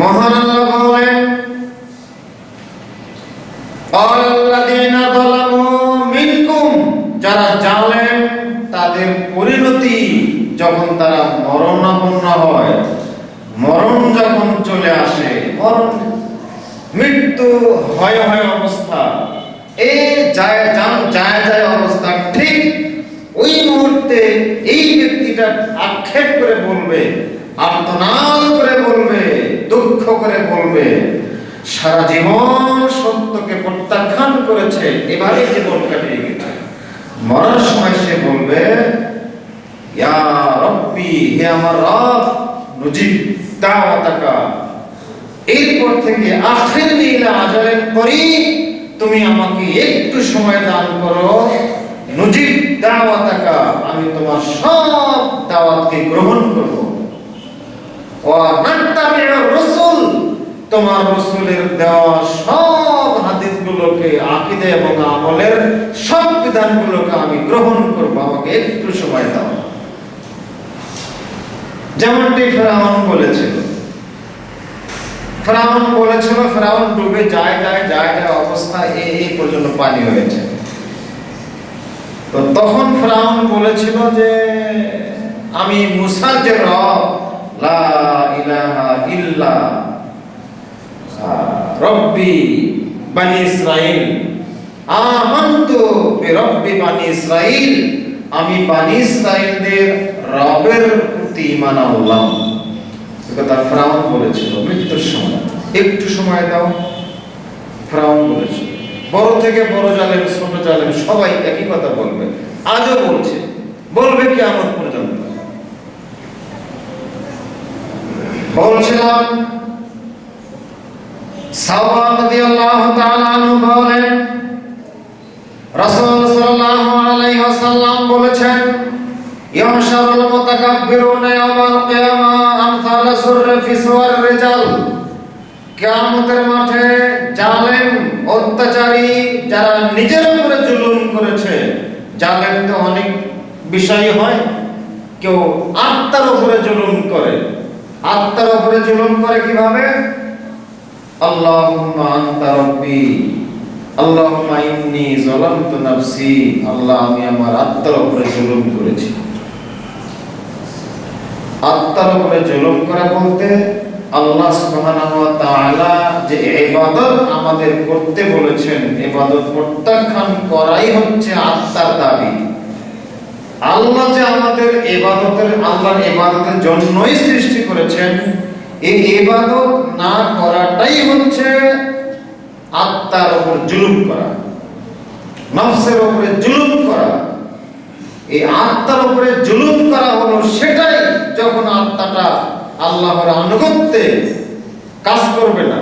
মহান আল্লাহ বলেন যারা জালেম তাদের পরিণতি যখন তারা মরণাপন্ন হয়, মরণ যখন চলে আসে, মরণ মৃত্যু হয় হয় অবস্থা। এই যায় যায় যায় অবস্থা। ঠিক ওই মুহূর্তে এই ব্যক্তিটা আক্ষেপ করে বলবে, আর্তনাদ করে বলবে করে বলবে, সারা জীবন সত্যকে প্রত্যাখ্যান করেছে এভাবে জীবন কাটিয়ে গেছে। মরার সময় সে বলবে এরপর থেকে পরই তুমি আমাকে একটু সময় দান করো। নুজিব, দাওয়াতাকা, আমি তোমার সব দাওয়াতকে গ্রহণ করব। ওয়া তোমার রাসূলের দেওয়া সব হাদিসগুলোকে আকীদা এবং আমলের সব বিধানগুলোকে আমি গ্রহণ করব, আমাকে একটু সময় দাও। যেমনটি ফেরাউন বলেছিল ফেরাউন বলেছিল, ফেরাউন ডুবে যায় যায় যায় যায় অবস্থা এই এই পর্যন্ত পানি হয়েছে। তো তখন ফেরাউন বলেছিল যে, আমি মুসার যে রব রব্বি বানি ইসরাইল আমান্তু বিরব্বি বানি ইসরাইল আমি বানি ইসরাইলদের রবের প্রতি ঈমান আনলাম। কথা ফ্রাউন বলেছিল, মৃত্যুর সময়। একটু সময় দাও, ফ্রাউন বলেছিল। বড় থেকে বড় জালেম, ছোট জালেম, সবাই একই কথা বলবে। আজও বলছে, বলবে কি আমার পর্যন্ত। বলছিলাম সাওবান রাদিয়াল্লাহু তাআলা আনহু বলেন, রাসূল সাল্লাল্লাহু আলাইহি ওয়াসাল্লাম বলেছেন ইয়াহশারুল মুতাকাব্বিরুনা ইয়াওমাল কিয়ামা আমসাল সুররি ফি সুওয়ার রিজাল। মাঠে জালেম, অত্যাচারী যারা নিজের উপরে জুলুম করেছে, জালেম তো অনেক বিষয় হয়। কেউ আত্মার উপরে জুলুম করে। আত্মার উপরে জুলুম করে কীভাবে? আল্লাহুম্মা আনতা রাব্বি। আল্লাহুম্মা ইন্নী যালামতু নাফসি। আল্লাহ, আমি আমার আত্মার উপরে জুলুম করেছি। আত্মার উপরে জুলুম করা বলতে আল্লাহ সুবহানাহু ওয়া তাআলা যে ইবাদত আমাদের করতে বলেছেন, ইবাদত প্রত্যাখ্যান করাই হচ্ছে আত্মার দাবি। আল্লাহ যে আমাদের ইবাদতের, আল্লাহর ইবাদতের জন্যই সৃষ্টি করেছেন এই ইবাদত না করাটাই হচ্ছে আত্মার উপর জুলুম করা, নফসের উপরে জুলুম করা। এই আত্মার উপরে জুলুম করা হলো সেটাই যখন আত্মাটা আল্লাহর আনুগত্যে কাজ করবে না।